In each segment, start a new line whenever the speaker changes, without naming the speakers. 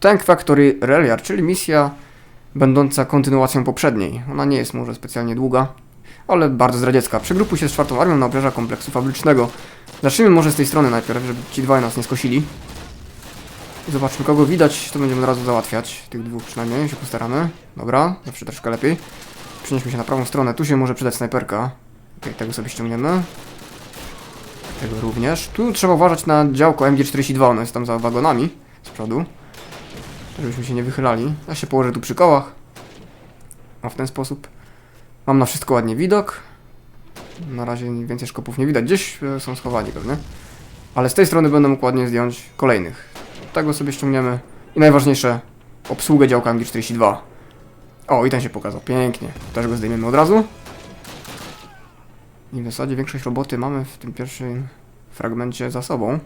Tank Factory Reliar, czyli misja będąca kontynuacją poprzedniej. Ona nie jest może specjalnie długa, ale bardzo zdradziecka. Przygrupuj się z czwartą armią na obrzeża kompleksu fabrycznego. Zacznijmy może z tej strony najpierw, żeby ci dwaj nas nie skosili. Zobaczmy kogo widać, to będziemy od razu załatwiać. Tych dwóch przynajmniej się postaramy. Dobra, zawsze troszkę lepiej. Przenieśmy się na prawą stronę, tu się może przydać snajperka. Okej, tego sobie ściągniemy. Tego również. Tu trzeba uważać na działko MG42, ono jest tam za wagonami z przodu. Żebyśmy się nie wychylali. Ja się położę tu przy kołach. A w ten sposób. Mam na wszystko ładnie widok. Na razie więcej szkopów nie widać. Gdzieś e, są schowani pewnie. Ale z tej strony będę mógł ładnie zdjąć kolejnych. Tego sobie ściągniemy. I najważniejsze, obsługę działka MG42. O, i ten się pokazał. Pięknie. Też go zdejmiemy od razu. I w zasadzie większość roboty mamy w tym pierwszym fragmencie za sobą.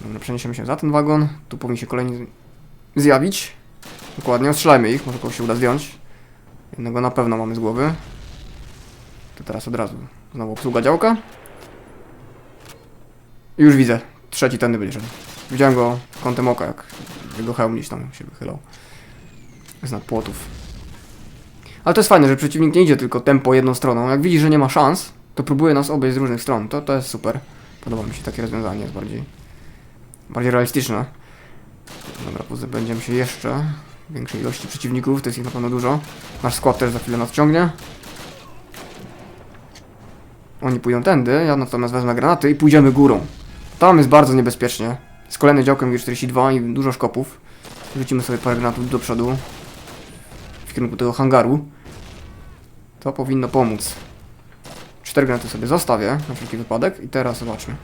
Dobra, przeniesiemy się za ten wagon. Tu powinni się kolejni zjawić. Dokładnie, ostrzelajmy ich, może kogoś się uda zdjąć. Jednego na pewno mamy z głowy. To teraz od razu. Znowu obsługa działka. I już widzę. Trzeci tędy będzie szedł. Widziałem go kątem oka, jak jego hełm gdzieś tam się wychylał. Z nad płotów. Ale to jest fajne, że przeciwnik nie idzie tylko tempo jedną stroną. Jak widzi, że nie ma szans, to próbuje nas obejść z różnych stron. To, to jest super. Podoba mi się takie rozwiązanie, jest bardziej, bardziej realistyczne. Dobra, pozbędziemy się jeszcze większej ilości przeciwników, to jest ich na pewno dużo. Nasz skład też za chwilę nas ciągnie. Oni pójdą tędy, ja natomiast wezmę granaty i pójdziemy górą. Tam jest bardzo niebezpiecznie. Z kolejnym działkiem G42 i dużo szkopów. Rzucimy sobie parę granatów do przodu. W kierunku tego hangaru. To powinno pomóc. Cztery granaty sobie zostawię, na wszelki wypadek. I teraz zobaczmy.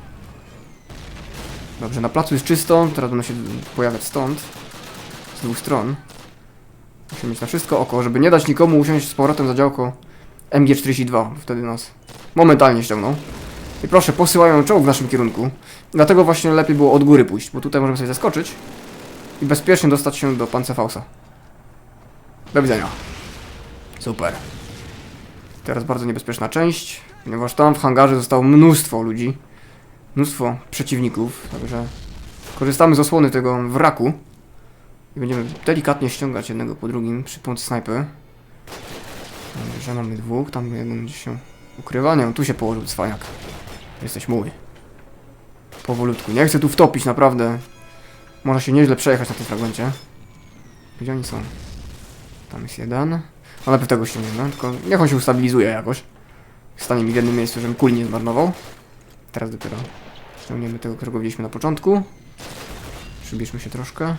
Dobrze, na placu jest czysto. Teraz będą się pojawiać stąd. Z dwóch stron. Musimy mieć na wszystko oko, żeby nie dać nikomu usiąść z powrotem za działko MG42. Wtedy nas momentalnie ściągną. I proszę, posyłają czołg w naszym kierunku. Dlatego właśnie lepiej było od góry pójść, bo tutaj możemy sobie zaskoczyć i bezpiecznie dostać się do Pancefausa. Do widzenia. Super. Teraz bardzo niebezpieczna część, ponieważ tam w hangarze zostało mnóstwo ludzi, mnóstwo przeciwników, także korzystamy z osłony tego wraku i będziemy delikatnie ściągać jednego po drugim przy pomocy snajpy. Dobrze, mamy dwóch, tam jeden gdzieś się ukrywa, nie, on tu się położył cwaniak. Jesteś mój. Powolutku, nie chcę tu wtopić, naprawdę. Można się nieźle przejechać na tym fragmencie. Gdzie oni są? Tam jest jeden. No najpierw tego ściągniemy, tylko niech on się ustabilizuje jakoś. Stanie mi w jednym miejscu, żebym kuli nie zmarnował. Teraz dopiero ściągniemy tego, którego widzieliśmy na początku. Przybierzmy się troszkę.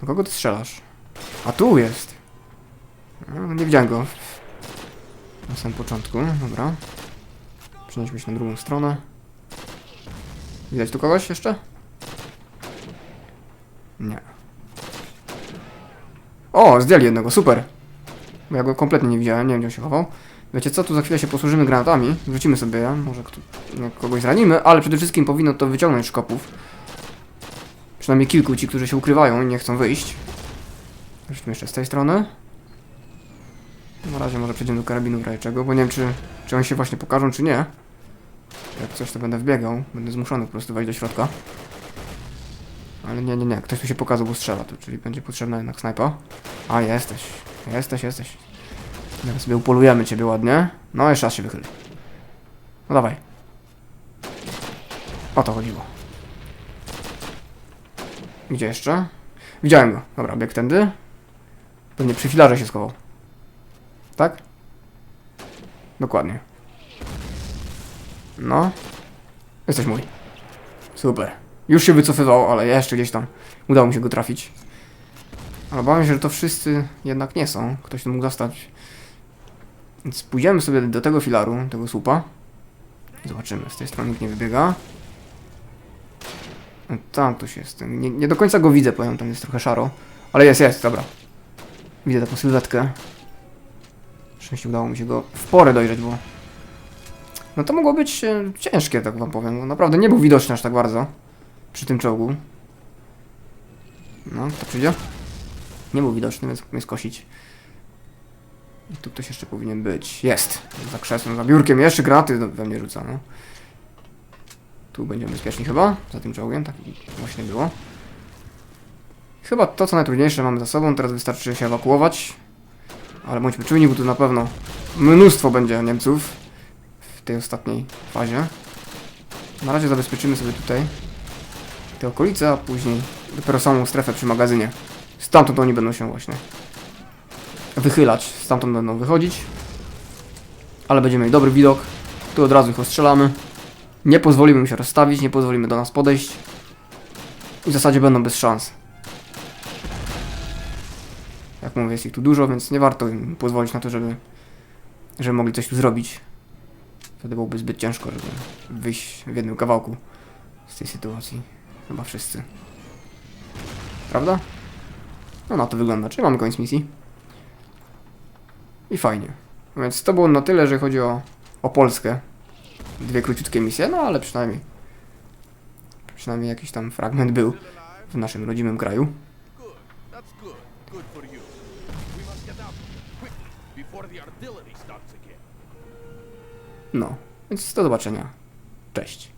Do kogo ty strzelasz? A tu jest! No, nie widziałem go na samym początku, dobra. Przenieśmy się na drugą stronę. Widać tu kogoś jeszcze? Nie. O, zdjęli jednego, super. Bo ja go kompletnie nie widziałem, nie wiem gdzie on się chował. Wiecie co, tu za chwilę się posłużymy granatami. Wrzucimy sobie może kogoś zranimy, ale przede wszystkim powinno to wyciągnąć szkopów. Przynajmniej kilku ci, którzy się ukrywają i nie chcą wyjść. Rzućmy jeszcze z tej strony. Na razie może przejdziemy do karabinu rajczego, bo nie wiem czy, czy oni się właśnie pokażą, czy nie. Jak coś to będę wbiegał, będę zmuszony po prostu wejść do środka. Ale nie, nie, nie, ktoś tu się pokazał, bo strzela tu, czyli będzie potrzebna jednak snajpa. A, jesteś, jesteś, jesteś. Teraz sobie upolujemy ciebie ładnie. No, jeszcze raz się wychyl. No dawaj. O to chodziło. Gdzie jeszcze? Widziałem go. Dobra, bieg tędy. Pewnie przy filarze się schował. Tak? Dokładnie. No. Jesteś mój. Super. Już się wycofywał, ale jeszcze gdzieś tam udało mi się go trafić. Ale obawiam się, że to wszyscy jednak nie są. Ktoś tu mógł zostać. Więc pójdziemy sobie do tego filaru, tego słupa. Zobaczymy, z tej strony nikt nie wybiega. No, Tam ktoś jest. Nie, nie do końca go widzę, powiem, tam jest trochę szaro. Ale jest, jest, dobra. Widzę taką sylwetkę. Szczęście udało mi się go w porę dojrzeć, bo... No to mogło być e, ciężkie, tak wam powiem. bo Naprawdę nie był widoczny aż tak bardzo. Przy tym czołgu. No, to przyjdzie? Nie był widoczny, więc mnie skosić. I tu ktoś jeszcze powinien być. Jest! Za krzesłem, za biurkiem. Jeszcze granaty we mnie rzuca, no. Tu będziemy bezpieczni chyba, za tym czołgiem, tak właśnie było. Chyba to, co najtrudniejsze mamy za sobą, teraz wystarczy się ewakuować. Ale bądźmy czujni, bo tu na pewno mnóstwo będzie Niemców w tej ostatniej fazie. Na razie zabezpieczymy sobie tutaj te okolice, a później dopiero samą strefę przy magazynie. Stamtąd oni będą się właśnie wychylać, stamtąd będą wychodzić. Ale będziemy mieli dobry widok. Tu od razu ich ostrzelamy. Nie pozwolimy im się rozstawić, nie pozwolimy do nas podejść. I w zasadzie będą bez szans. Jak mówię, jest ich tu dużo, więc nie warto im pozwolić na to, żeby, żeby mogli coś tu zrobić. Wtedy byłoby zbyt ciężko, żeby wyjść w jednym kawałku z tej sytuacji. Chyba wszyscy. Prawda? No na to wygląda. Czyli mamy koniec misji. I fajnie. Więc to było na tyle, że chodzi o, o Polskę. Dwie króciutkie misje, no ale przynajmniej przynajmniej jakiś tam fragment był w naszym rodzimym kraju. No, więc do zobaczenia. Cześć.